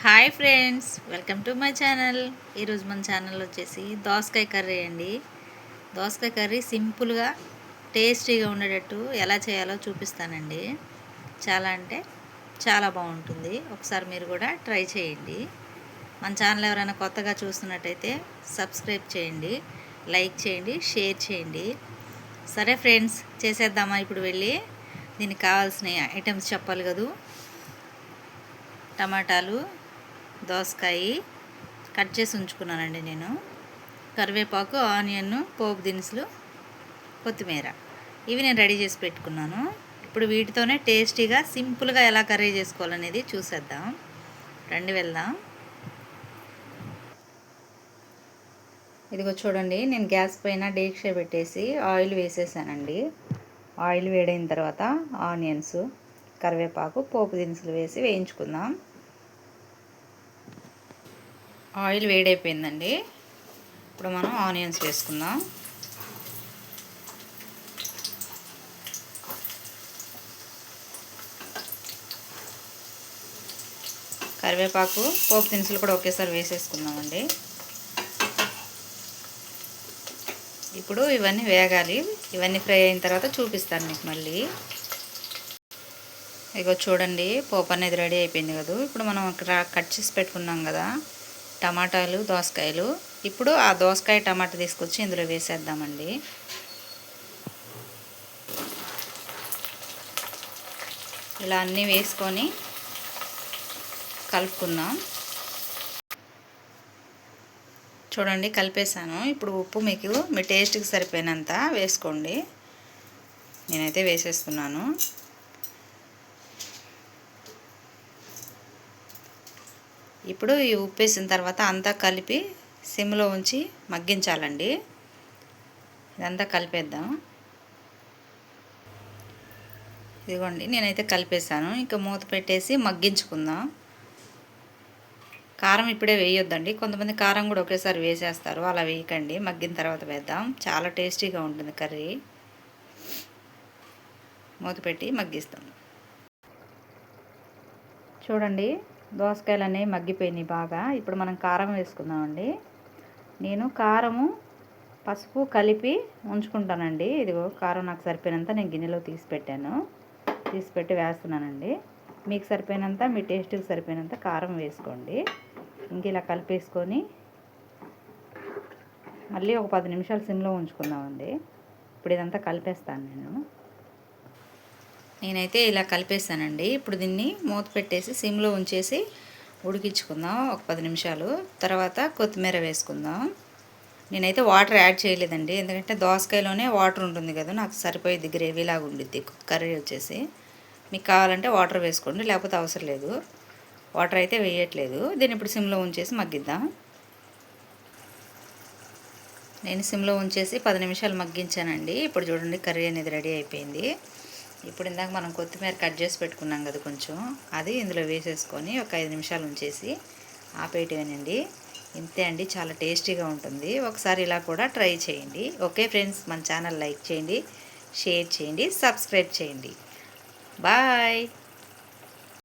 Hi friends welcome to my channel. ఈరోజు మన channel వచ్చేసి దోసకాయ కర్రీ అండి. దోసకాయ కర్రీ సింపుల్గా టేస్టీగా ఉండేటట్టు ఎలా చేయాలో చూపిస్తానండి. చాలా అంటే చాలా బాగుంటుంది. ఒకసారి మీరు కూడా ట్రై చేయండి. మన ఛానల్ ఎవరైనా కొత్తగా చూస్తున్నట్టయితే సబ్స్క్రైబ్ చేయండి లైక్ చేయండి షేర్ చేయండి. సరే ఫ్రెండ్స్ చేసేద్దామా ఇప్పుడు వెళ్ళి? దీనికి కావాల్సిన ఐటమ్స్ చెప్పాలి కదూ? టమాటాలు దోసకాయ కట్ చేసి ఉంచుకున్నానండి నేను. కరివేపాకు ఆనియన్ పోపు దినుసులు కొత్తిమీర. ఇవి నేను రెడీ చేసి పెట్టుకున్నాను. ఇప్పుడు వీటితోనే టేస్టీగా సింపుల్గా ఎలా కర్రీ చేసుకోవాలనేది చూసేద్దాం. రండి వెళ్దాం. ఇదిగో చూడండి నేను గ్యాస్ పైన డేక్ష పెట్టేసి ఆయిల్ వేసేసానండి. ఆయిల్ వేడైన తర్వాత ఆనియన్స్ కరివేపాకు పోపు దినుసులు వేసి వేయించుకుందాం. ఆయిల్ వేడైపోయిందండి. ఇప్పుడు మనం ఆనియన్స్ వేసుకుందాం. కరివేపాకు పోపు దినుసులు కూడా ఒకేసారి వేసేసుకుందామండి. ఇప్పుడు ఇవన్నీ వేగాలి. ఇవన్నీ ఫ్రై అయిన తర్వాత చూపిస్తాను మీకు మళ్ళీ. ఇగో చూడండి పోపు అనేది రెడీ అయిపోయింది కదా. ఇప్పుడు మనం అక్కడ కట్ చేసి పెట్టుకున్నాం కదా. టమాటాలు దోసకాయలు. ఇప్పుడు ఆ దోసకాయ టమాటా తీసుకొచ్చి ఇందులో వేసేద్దామండి. ఇలా అన్నీ వేసుకొని కలుపుకుందాం. చూడండి కలిపేసాను ఇప్పుడు ఉప్పు మీకు మీ టేస్ట్కి సరిపోయినంత వేసుకోండి. నేనైతే వేసేస్తున్నాను. ఇప్పుడు ఈ ఉప్పు వేసిన తర్వాత అంతా కలిపి సిమ్లో ఉంచి మగ్గించాలండి. ఇదంతా కలిపేద్దాం. ఇదిగోండి నేనైతే కలిపేసాను ఇంకా మూత పెట్టేసి మగ్గించుకుందాం. కారం ఇప్పుడే వేయొద్దండి. కొంతమంది కారం కూడా ఒకేసారి వేసేస్తారు. అలా వేయకండి. మగ్గిన తర్వాత వేద్దాం. చాలా టేస్టీగా ఉంటుంది కర్రీ. మూత పెట్టి మగ్గిస్తాం. చూడండి. దోసకాయలు అనేవి మగ్గిపోయినాయి బాగా. ఇప్పుడు మనం కారం వేసుకుందామండి. నేను కారము పసుపు కలిపి ఉంచుకుంటానండి. ఇదిగో కారం నాకు సరిపోయినంత నేను గిన్నెలో తీసి పెట్టాను. తీసి పెట్టి వేస్తున్నానండి. మీకు సరిపోయినంత మీ టేస్ట్కి సరిపోయినంత కారం వేసుకోండి. ఇంక ఇలా కలిపేసుకొని మళ్ళీ ఒక పది నిమిషాలు సిమ్లో ఉంచుకుందామండి. ఇప్పుడు ఇదంతా కలిపేస్తాను నేను. నేనైతే ఇలా కలిపేసానండి ఇప్పుడు దీన్ని మూత పెట్టేసి సిమ్లో ఉంచేసి ఉడికించుకుందాం ఒక పది నిమిషాలు. తర్వాత కొత్తిమీర వేసుకుందాం. నేనైతే వాటర్ యాడ్ చేయలేదండి. ఎందుకంటే దోసకాయలోనే వాటర్ ఉంటుంది కదా నాకు సరిపోయేది గ్రేవీలాగా ఉండిద్ది. కర్రీ వచ్చేసి. మీకు కావాలంటే వాటర్ వేసుకోండి లేకపోతే అవసరం లేదు. వాటర్ అయితే వేయట్లేదు. దీన్ని ఇప్పుడు సిమ్లో ఉంచేసి మగ్గిద్దాం. నేను సిమ్లో ఉంచేసి పది నిమిషాలు మగ్గించానండి. ఇప్పుడు చూడండి కర్రీ అనేది రెడీ అయిపోయింది. ఇప్పుడు ఇందాక మనం కొత్తిమీర కట్ చేసి పెట్టుకున్నాం కదా కొంచెం అది ఇందులో వేసేసుకొని ఒక ఐదు నిమిషాలు ఉంచేసి ఆపేయటమేనండి. ఇంతే అండి చాలా టేస్టీగా ఉంటుంది. ఒకసారి ఇలా కూడా ట్రై చేయండి. ఓకే ఫ్రెండ్స్ మన ఛానల్ లైక్ చేయండి షేర్ చేయండి సబ్స్క్రైబ్ చేయండి. బాయ్!